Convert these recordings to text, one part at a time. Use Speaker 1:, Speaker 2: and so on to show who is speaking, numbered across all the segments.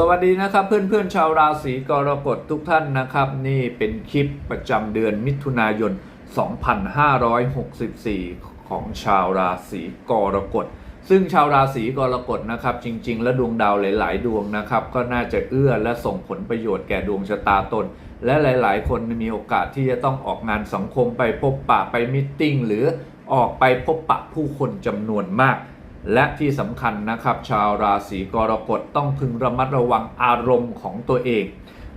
Speaker 1: สวัสดีนะครับเพื่อนๆชาวราศีกรกฎทุกท่านนะครับ นี่เป็นคลิปประจำเดือนมิถุนายน 2564 ของชาวราศีกรกฎซึ่งชาวราศีกรกฎนะครับ จริง ๆ และดวงดาวหลาย ๆ ดวงนะครับ ก็น่าจะเอื้อและส่งผลประโยชน์แก่ดวงชะตาตน และหลาย ๆ คนมีโอกาสที่จะต้องออกงานสังคมไปพบปะไปมิทติ้งหรือออกไปพบปะผู้คนจำนวนมาก และที่สำคัญนะครับ ชาวราศีกรกฎต้องพึงระมัดระวังอารมณ์ของตัวเอง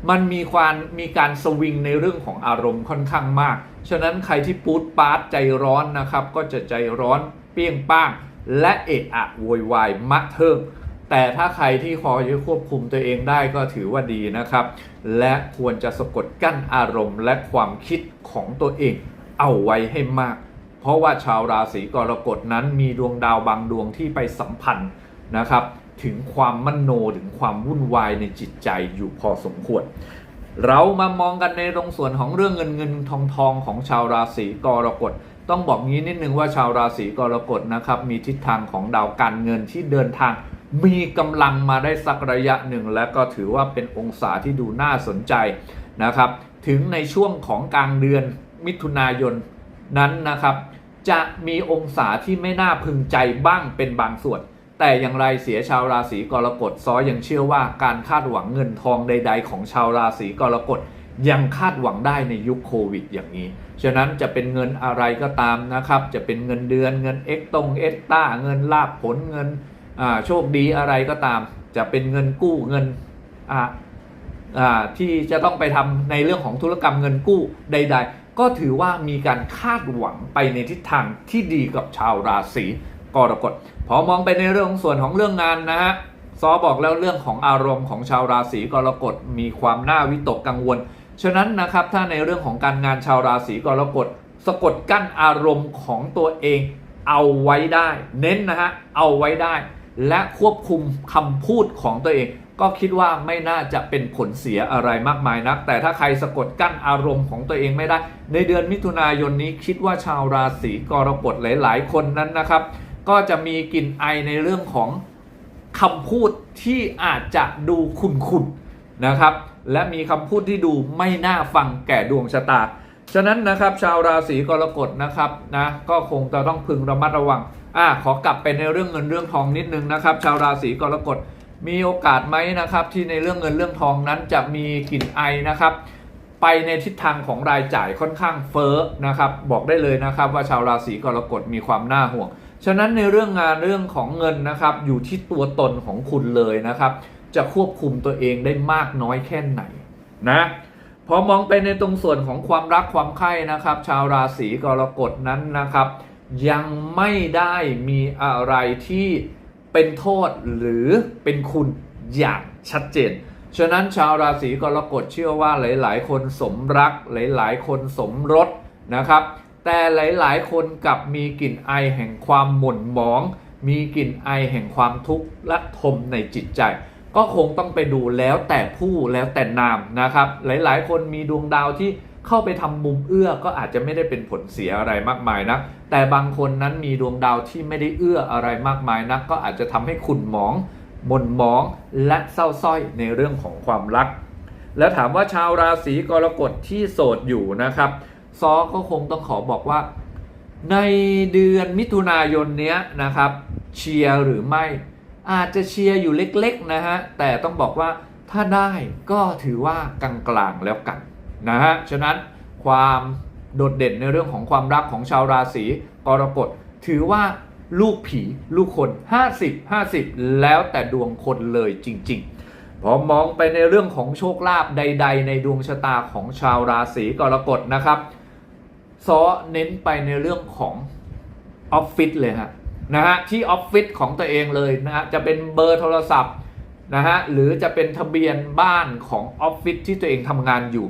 Speaker 1: มันมีความมีการสวิงในเรื่องของอารมณ์ค่อนข้างมาก ฉะนั้นใครที่ปูดปาร์ตใจร้อนนะครับ ก็จะใจร้อนเปี้ยงป้าง และเอะอะโวยวายมะเทิงแต่ถ้าใครที่พอจะควบคุมตัวเองได้ก็ถือว่าดีนะครับ และควรจะสะกดกั้นอารมณ์และความคิดของตัวเองเอาไว้ให้มาก เพราะว่าชาวราศีกรกฎนั้นมีดวงดาวบางดวงที่ไปสัมพันธ์นะครับ ถึงความมโนถึงความวุ่นวายในจิตใจอยู่พอสมควร เรามามองกันในตรงส่วนของเรื่องเงินเงินทองทองของชาวราศีกรกฎต้องบอกงี้นิดนึงว่าชาวราศีกรกฎนะครับ มีทิศทางของดาวการเงินที่เดินทางมีกำลังมาได้สักระยะหนึ่ง และก็ถือว่าเป็นองศาที่ดูน่าสนใจนะครับ ถึงในช่วงของกลางเดือนมิถุนายน นั้นนะครับ จะมีองศาที่ไม่น่าพึงใจบ้างเป็นบางส่วน แต่อย่างไรเสียชาวราศีกรกฎซอยังเชื่อว่าการคาดหวังเงินทองใด ๆ ของชาวราศีกรกฎยังคาดหวังได้ในยุคโควิดอย่างนี้ ฉะนั้นจะเป็นเงินอะไรก็ตามนะครับ จะเป็นเงินเดือนเงินเอ็กตงเอ็กต้าเงินลาบผลเงินโชคดีอะไรก็ตาม จะเป็นเงินกู้เงินที่จะต้องไปทำในเรื่องของธุรกรรมเงินกู้ใด ๆ ก็ถือว่ามีการคาดหวังไปในทิศทางที่ดีกับชาวราศีกรกฎพอมองไปในเรื่องของส่วนของเรื่องงานนะฮะซอบอกแล้วเรื่องของอารมณ์ของชาวราศีกรกฎมีความน่าวิตกกังวล ฉะนั้นนะครับถ้าในเรื่องของการงานชาวราศีกรกฎสะกดกั้นอารมณ์ของตัวเองเอาไว้ได้ เน้นนะฮะเอาไว้ได้ และควบคุมคำพูดของตัวเอง ก็คิดว่าไม่น่าจะเป็นผลเสียอะไรมากมายนัก แต่ถ้าใครสะกดกั้นอารมณ์ของตัวเองไม่ได้ ในเดือนมิถุนายนนี้คิดว่าชาวราศีกรกฎหลาย ๆ คนนั้นนะครับ ก็จะมีกลิ่นไอในเรื่องของคำพูดที่อาจจะดูขุ่นๆนะครับ และมีคำพูดที่ดูไม่น่าฟังแก่ดวงชะตา ฉะนั้นนะครับชาวราศีกรกฎนะครับนะก็คงจะต้องพึงระมัดระวังอ่าขอกลับไปในเรื่องเงินเรื่องทองนิดนึงนะครับ ชาวราศีกรกฎมีโอกาสไหมนะครับ ที่ในเรื่องเงินเรื่องทองนั้นจะมีกลิ่นไอนะครับ ไปในทิศทางของรายจ่ายค่อนข้างเฟ้อนะครับบอกได้เลยนะครับ ว่าชาวราศีกรกฎมีความน่าห่วง ฉะนั้นในเรื่องงานเรื่องของเงินนะครับ อยู่ที่ตัวตนของคุณเลยนะครับ จะควบคุมตัวเองได้มากน้อยแค่ไหนนะ พอมองไปในตรงส่วนของความรักความใคร่นะครับ ชาวราศีกรกฎนั้นนะครับ ยังไม่ได้มีอะไรที่เป็นโทษหรือเป็นคุณอย่างชัดเจน ฉะนั้นชาวราศีกรกฎเชื่อว่าหลาย ๆ คนสมรัก หลาย ๆ คนสมรสนะครับ แต่หลาย ๆ คนกลับมีกลิ่นไอแห่งความหม่นหมอง มีกลิ่นไอแห่งความทุกข์และทมในจิตใจ ก็คงต้องไปดูแล้วแต่ผู้แล้วแต่นามนะครับ หลายๆ คนมีดวงดาวที่เข้าไปทำมุมเอื้อก็อาจจะไม่ได้เป็นผลเสียอะไรมากมายนะแต่บางคนนั้นมีดวงดาวที่ไม่ได้เอื้ออะไรมากมายนักก็อาจจะทำให้ขุ่นหมองหม่นหมองและเศร้าส้อยในเรื่องของความรัก แล้วถามว่าชาวราศีกรกฎที่โสดอยู่นะครับซอก็คงต้องขอบอกว่า ในเดือนมิถุนายนเนี้ยนะครับ เชียร์หรือไม่ อาจจะเชียร์อยู่เล็กๆนะฮะแต่ต้องบอกว่าถ้าได้ก็ถือว่ากลางๆแล้วกันนะฮะฉะนั้นความโดดเด่นในเรื่องของความรักของชาวราศีกรกฎถือว่าลูกผีลูกคน 50 50 แล้วแต่ดวงคนเลยจริง ๆ พอมองไปในเรื่องของโชคลาภใด ๆ ในดวงชะตาของชาวราศีกรกฎนะครับซอเน้นไปในเรื่องของออฟฟิศเลยฮะ นะฮะที่ออฟฟิศของตัวเองเลยนะฮะจะเป็นเบอร์โทรศัพท์นะฮะหรือจะเป็นทะเบียนบ้านของออฟฟิศที่ตัวเองทำงานอยู่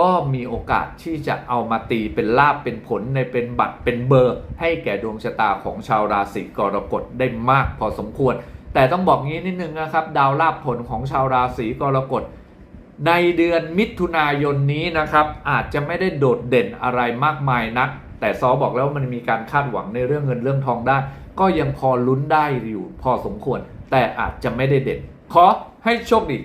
Speaker 1: ก็มีโอกาสที่จะเอามาตีเป็นลาบเป็นผลในเป็นบัตรเป็นเบอร์ ให้แก่ดวงชะตาของชาวราศีกรกฎได้มากพอสมควร แต่ต้องบอกงี้นิดนึงนะครับ ดาวลาบผลของชาวราศีกรกฎในเดือนมิถุนายนนี้นะครับ อาจจะไม่ได้โดดเด่นอะไรมากมายนัก แต่ซอบอกแล้ววามันมีการคาดหวังในเรื่องเงินเรื่องทองได้ ก็ยังพอลุ้นได้อยู่พอสมควร แต่อาจจะไม่ได้เด่นขอให้โชคดี